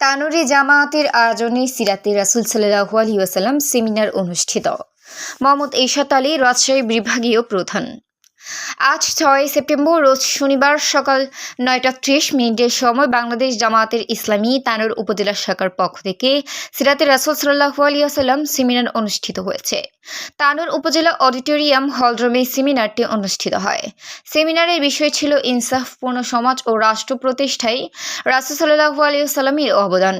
তানুরি জামায়াতের আয়োজনে সিরাতে রাসুল সাল্লাহ আলী সেমিনার অনুষ্ঠিত। মোহাম্মদ ইশাত আলী রাজশাহী বিভাগীয় প্রধান। আজ ছয় সেপ্টেম্বর, রোজ শনিবার সকাল নয়টা ত্রিশ মিনিটের সময় বাংলাদেশ জামায়াতের ইসলামী তানুর উপজেলা শাখার পক্ষ থেকে সিরাতে রাসুল সাল্লাহ আলিয়াসাল্লাম সেমিনার অনুষ্ঠিত হয়েছে। তানুর উপজেলা অডিটোরিয়াম হলরুমে সেমিনারটি অনুষ্ঠিত হয়। সেমিনারের বিষয় ছিল ইনসাফপূর্ণ সমাজ ও রাষ্ট্র প্রতিষ্ঠায় রাসুল সাল্লাহ আলিয়াল্লামের অবদান।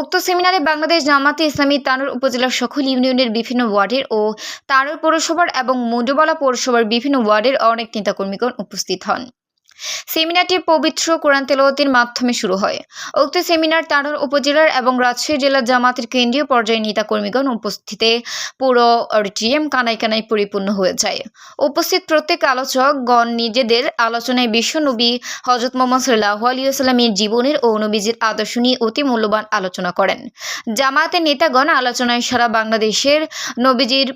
উক্ত সেমিনারে বাংলাদেশ জামাতে ইসলামী তানুর উপজেলার সকল ইউনিয়নের বিভিন্ন ওয়ার্ডের ও তানুর পৌরসভার এবং মন্ডুবালা পৌরসভার বিভিন্ন ওয়ার্ডের অনেক নেতাকর্মীগণ উপস্থিত হন। সেমিনারটি পবিত্র কোরআন তেলাওয়াতের মাধ্যমে শুরু হয়। উক্ত সেমিনার তানোর উপজেলার এবং রাজশাহী জেলার জামাতের কেন্দ্রীয় পর্যায়ে নেতাকর্মীগণ উপস্থিতে পুরো অডিটোরিয়াম কানায় কানায় পরিপূর্ণ হয়ে যায়। উপস্থিত প্রত্যেক আলোচকগণ নিজেদের আলোচনায় বিশ্ব নবী হজরত মোহাম্মদ সাল্লাহ আলিয়াস্লামের জীবনের ও নবীজির আদর্শ নিয়ে অতি মূল্যবান আলোচনা করেন। জামাতের নেতাগণ আলোচনায় সারা বাংলাদেশের নবীজির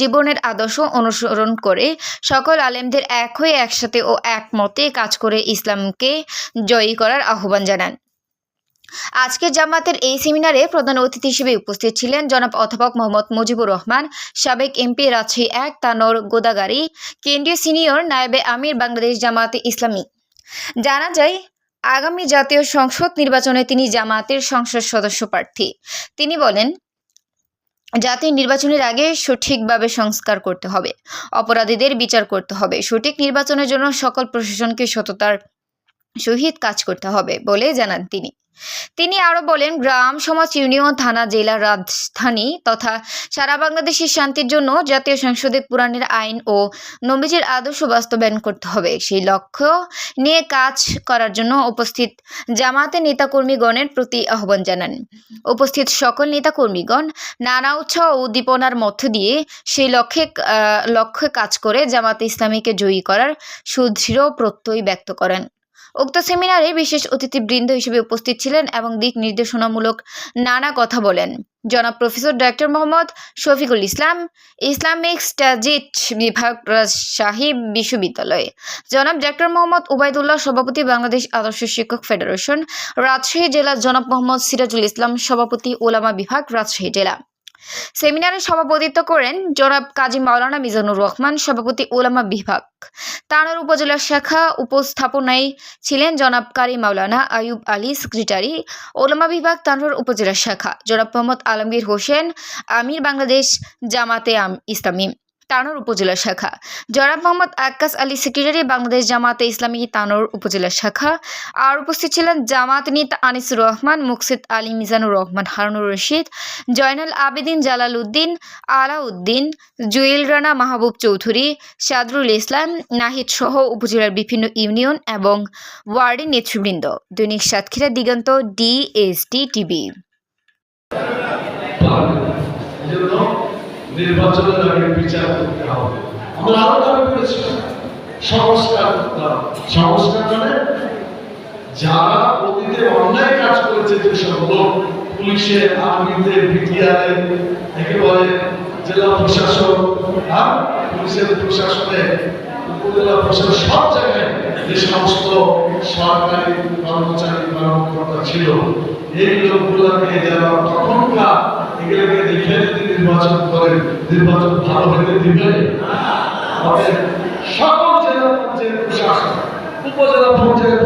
জীবনের আদর্শ অনুসরণ করে সকল আলেমদের এক হয়ে একসাথে ও একমতে কাজ করে ইসলামকে জয়ী করার আহ্বান জানান। আজকের জামাতের এই সেমিনারে প্রধান অতিথি হিসেবে উপস্থিত ছিলেন জনাব অধ্যাপক মোহাম্মদ মুজিবুর রহমান, সাবেক এমপি রাজশাহী এক, তানোর গোদাগারি, কেন্দ্রীয় সিনিয়র নায়েবে আমির বাংলাদেশ জামাতে ইসলামী। জানা যায়, আগামী জাতীয় সংসদ নির্বাচনে তিনি জামাতের সংসদ সদস্য প্রার্থী। তিনি বলেন জাতীয় নির্বাচনের আগে সঠিকভাবে সংস্কার করতে হবে, অপরাধীদের বিচার করতে হবে, সঠিক নির্বাচনের জন্য সকল প্রশাসনকে সততার সহিত কাজ করতে হবে বলে জানান তিনি। তিনি আরও বলেন, গ্রাম, সমাজ ইউনিয়ন, থানা, জেলা, রাজধানী তথা সারা বাংলাদেশের শান্তির জন্য জাতীয় সংসদে পুরাণের আইন ও নবীজির আদর্শ বাস্তবায়ন করতে হবে। সেই লক্ষ্য নিয়ে কাজ করার জন্য উপস্থিত জামাতে নেতাকর্মীগণের প্রতি আহ্বান জানান। উপস্থিত সকল নেতাকর্মীগণ নানা উৎসাহ ও উদ্দীপনার মধ্য দিয়ে সেই লক্ষ্যে লক্ষ্যে কাজ করে জামাতে ইসলামীকে জয়ী করার সুদৃঢ় প্রত্যয় ব্যক্ত করেন। উক্ত সেমিনারে বিশেষ অতিথিবৃন্দ হিসেবে উপস্থিত ছিলেন এবং দিক নির্দেশনামূলক নানা কথা বলেন। জনাব professor doctor Mohammad Shafiqul Islam, Islamic studies বিভাগ রাজশাহী বিশ্ববিদ্যালয়। জনাব ডক্টর মোহাম্মদ উবায়দুল্লাহ, সভাপতি বাংলাদেশ আদর্শ শিক্ষক ফেডারেশন, রাজশাহী জেলা জনাব মোহাম্মদ সিরাজুল ইসলাম, সভাপতি ওলামা বিভাগ, রাজশাহী জেলা। সেমিনারে সভাপতিত্ব করেন জনাব কাজী মাওলানা মিজানুর রহমান, সভাপতি ওলামা বিভাগ। তানোর উপজেলা শাখা উপস্থাপনায় ছিলেন জনাব কারি মাওলানা আয়ুব আলী, সেক্রেটারি ওলামা বিভাগ তানোর উপজেলা শাখা। জনাব মোহাম্মদ আলমগীর হোসেন, আমির বাংলাদেশ জামাতে ইসলামী। তানোর উপজেলা শাখা। জনাব মোহাম্মদ আক্কাস আলী সেক্রেটারি, বাংলাদেশ জামাতে ইসলামী তানোর উপজেলা শাখা। আর উপস্থিত ছিলেন জামাত নেতা আনিসুর রহমান, মুকসিদ আলী মিজানুর রহমান, হারুনুর রশিদ, জয়নাল আবেদিন জালাল উদ্দিন আলাউদ্দিন, জুয়েল রানা মাহবুব চৌধুরী, সাদরুল ইসলাম, নাহিদ সহ উপজেলার বিভিন্ন ইউনিয়ন এবং ওয়ার্ডের নেতৃবৃন্দ। দৈনিক সাতক্ষীরা, দিগন্ত, ডিএসডি টিভি। নির্বাচনের আগে বিচার করতে হবে। আমরা আরও দাবি করেছি, সংস্কার করতে সংস্কার মানে যারা অতীতে অন্যায় কাজ করেছে যেসব লোক পুলিশের আর্মিতে, বিটিআরে, একেবারে জেলা প্রশাসন হ্যাঁ? পুলিশের প্রশাসনে, উপজেলা প্রশাসন, সব জায়গায় যে সমস্ত সরকারি কর্মচারী, কর্মকর্তা ছিল, এই লোকগুলোকে যারা তখনকার এগুলোকে দেখে নির্বাচন করেন নির্বাচন ভালো হতে দিবে সকল জেলা পর্যায়ের প্রশাসন উপজেলা পর্যায়ের